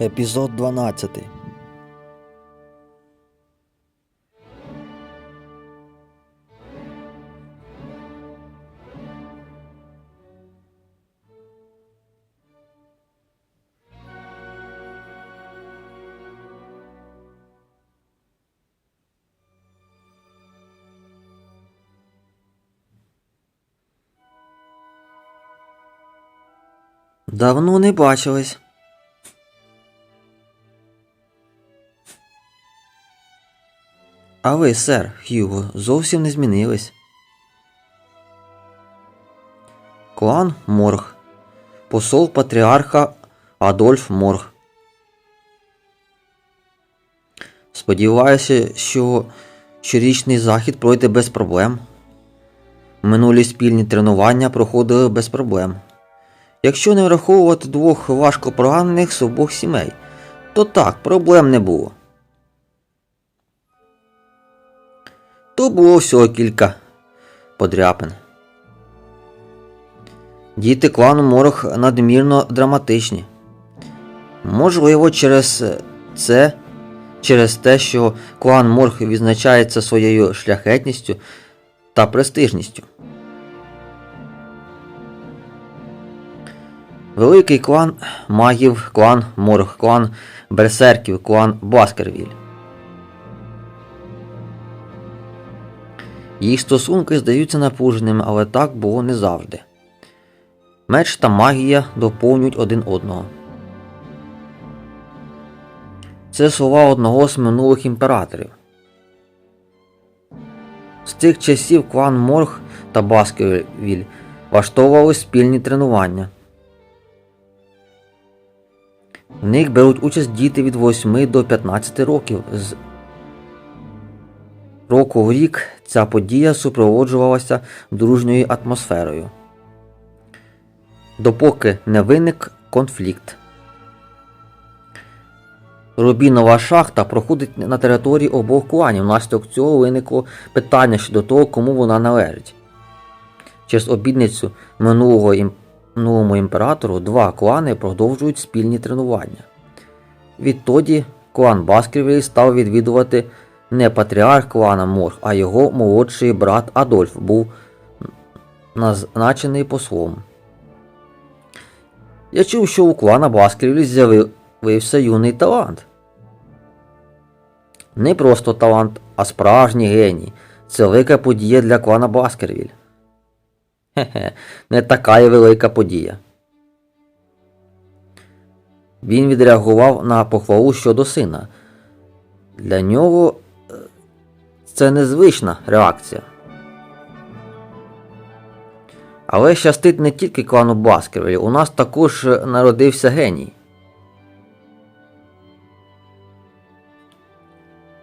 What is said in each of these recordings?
Епізод 12. Давно не бачились. А ви, сер, Хьюго, зовсім не змінились. Клан Морг. Посол патріарха Адольф Морг. Сподіваюся, що щорічний захід пройде без проблем. Минулі спільні тренування проходили без проблем. Якщо не враховувати двох важко поранених з обох сімей, то так, проблем не було. То було всього кілька подряпин. Діти клану Морох надмірно драматичні. Можливо, через це, через те, що клан Морг відзначається своєю шляхетністю та престижністю. Великий клан магів, клан Морг, клан Берсерків, клан Баскервіль. Їх стосунки здаються напруженими, але так було не завжди. Меч та магія доповнюють один одного. Це слова одного з минулих імператорів. З цих часів клан Морг та Баскервіль влаштовували спільні тренування. В них беруть участь діти від 8 до 15 років. З року в рік ця подія супроводжувалася дружньою атмосферою. Допоки не виник конфлікт. Рубінова шахта проходить на території обох кланів. Внаслідок цього виникло питання щодо того, кому вона належить. Через обідницю минулого минулому імператору два клани продовжують спільні тренування. Відтоді клан Баскервіль став відвідувати не патріарх клана Морг, а його молодший брат Адольф був назначений послом. Я чув, що у клана Баскервіль з'явився юний талант. Не просто талант, а справжній геній. Це велика подія для клана Баскервіль. Хе-хе, не така й велика подія. Він відреагував на похвалу щодо сина. Для нього це незвична реакція. Але щастить не тільки клану Баскервілі, у нас також народився геній.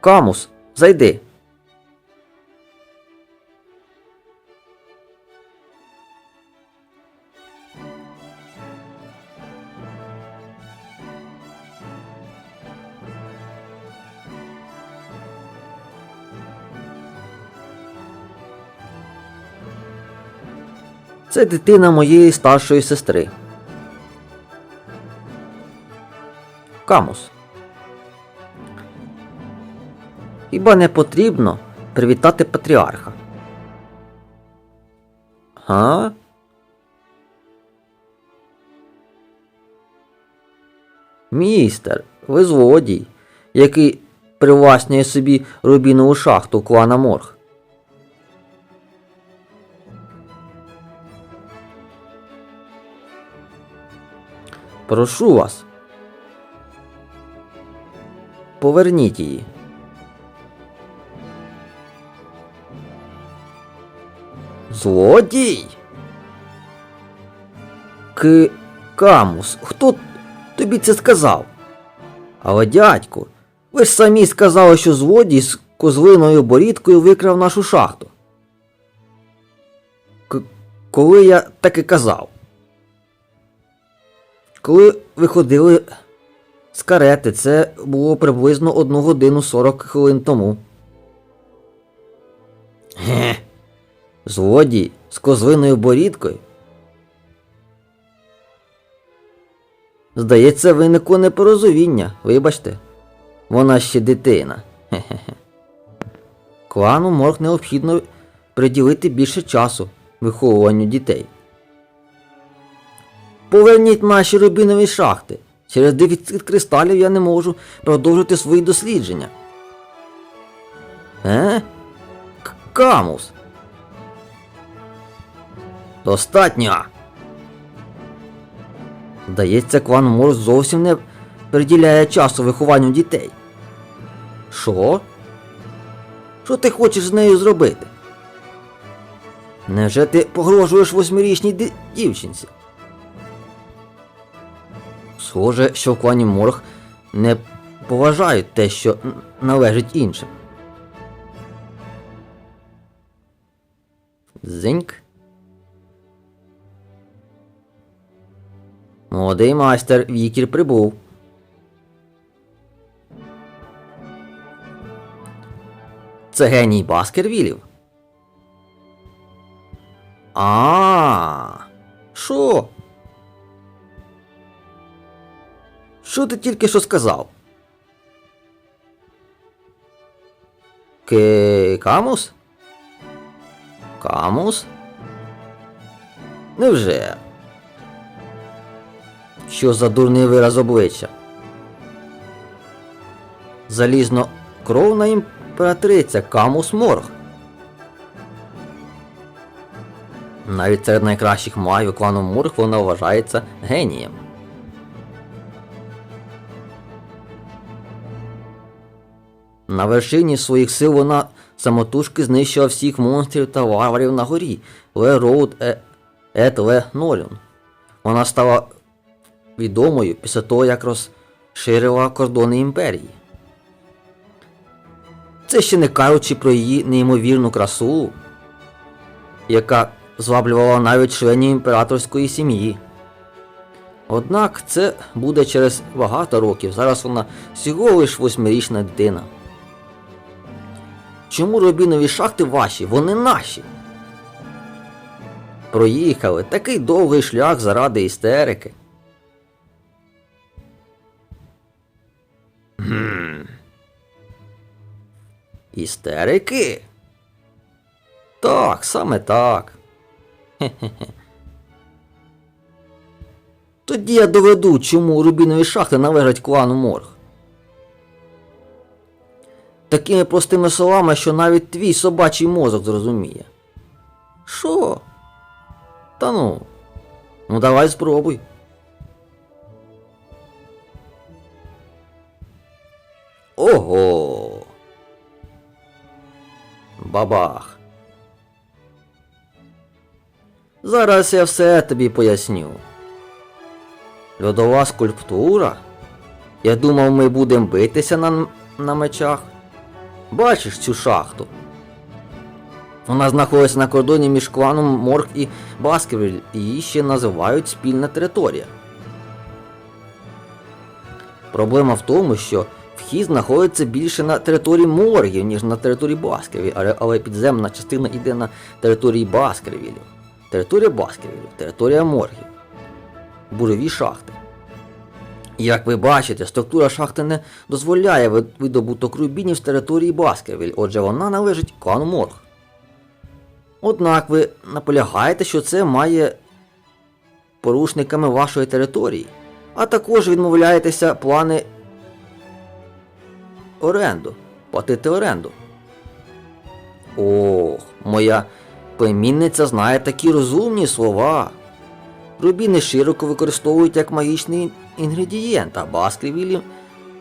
Камус, зайди. Це дитина моєї старшої сестри. Камус. Хіба не потрібно привітати патріарха? Га? Містер, ви злодій, який привласнює собі рубінову шахту клана Морг. Прошу вас. Поверніть її. Злодій? К... Камус, хто тобі це сказав? Але, дядьку, ви ж самі сказали, що злодій з козлиною борідкою викрав нашу шахту. К... Коли я таки казав? Коли виходили з карети, це було приблизно 1 годину 40 хвилин тому. Ге. Злодій з козлиною борідкою? Здається, виникло непорозуміння, вибачте. Вона ще дитина. Хе-хе-хе. Клану морг необхідно приділити більше часу виховуванню дітей. Поверніть наші рубінові шахти. Через дефіцит кристалів я не можу продовжити свої дослідження. Е? К- Камус. Достатньо. Здається, клан Морс зовсім не приділяє часу вихованню дітей. Що? Що ти хочеш з нею зробити? Невже ти погрожуєш восьмирічній дівчинці? Схоже, що в клані Морг не поважають те, що належить іншим. Зиньк. Молодий майстер Вікір прибув. Це геній Баскервілів. А. Що? Що ти тільки що сказав? Ки... Камус? Камус? Невже? Що за дурний вираз обличчя? Залізно кровна імператриця Камус Морг. Навіть серед найкращих магів клану Мург вона вважається генієм. На вершині своїх сил вона самотужки знищила всіх монстрів та варварів на горі Ле Роуд Е- Ет Ле Норюн. Вона стала відомою після того, як розширила кордони імперії. Це ще не кажучи про її неймовірну красу, яка зваблювала навіть членів імператорської сім'ї. Однак це буде через багато років. Зараз вона всього лиш восьмирічна дитина. Чому рубінові шахти ваші? Вони наші. Проїхали такий довгий шлях заради істерики. Гм. Істерики? Так, саме так. Тоді я доведу, чому рубінові шахти належать клану Морг. Такими простими словами, що навіть твій собачий мозок зрозуміє. Що? Та ну. Ну давай спробуй. Ого. Бабах. Зараз я все тобі поясню. Льодова скульптура? Я думав, ми будемо битися на, на мечах. Бачиш цю шахту? Вона знаходиться на кордоні між кланом Морг і Баскервіль, її ще називають спільна територія. Проблема в тому, що вхід знаходиться більше на території Моргів, ніж на території Баскервіль, але підземна частина йде на території Баскервілів. Територія Баскервілів, територія Моргів. Бурові шахти. Як ви бачите, структура шахти не дозволяє видобуток рубінів з території Баскервіль, отже вона належить клану Морг. Однак ви наполягаєте, що це має порушниками вашої території, а також відмовляєтеся плани оренду, платити оренду. Ох, моя племінниця знає такі розумні слова. Рубіни широко використовують як магічний інгредієнт, а баскрівілі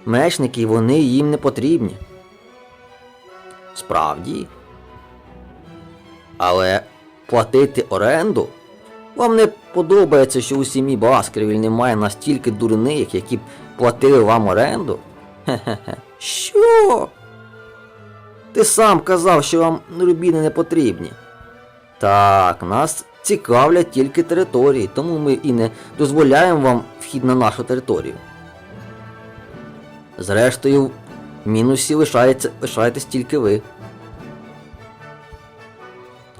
мечники вони їм не потрібні. Справді. Але платити оренду? Вам не подобається, що у сім'ї Баскрівіль немає настільки дурних, які б платили вам оренду? Хе-хе-хе. Що? Ти сам казав, що вам рубіни не потрібні. Так, нас цікавлять тільки території, тому ми і не дозволяємо вам вхід на нашу територію. Зрештою, в мінусі лишаєтесь тільки ви.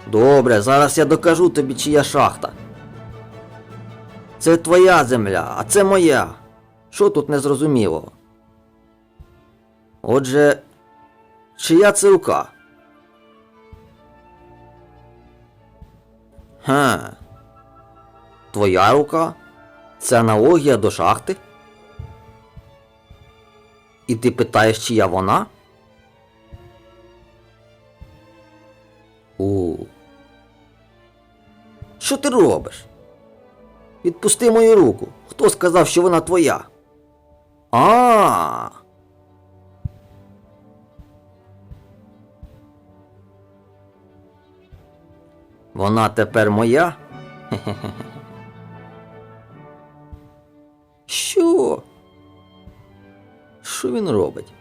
Добре, зараз я докажу тобі, чия шахта. Це твоя земля, а це моя. Що тут незрозумілого? Отже, чия це рука? Ха. Твоя рука? Це аналогія до шахти? І ти питаєш, чия вона? У. Що ти робиш? Відпусти мою руку. Хто сказав, що вона твоя? А. Вона тепер моя? Що? Що він робить?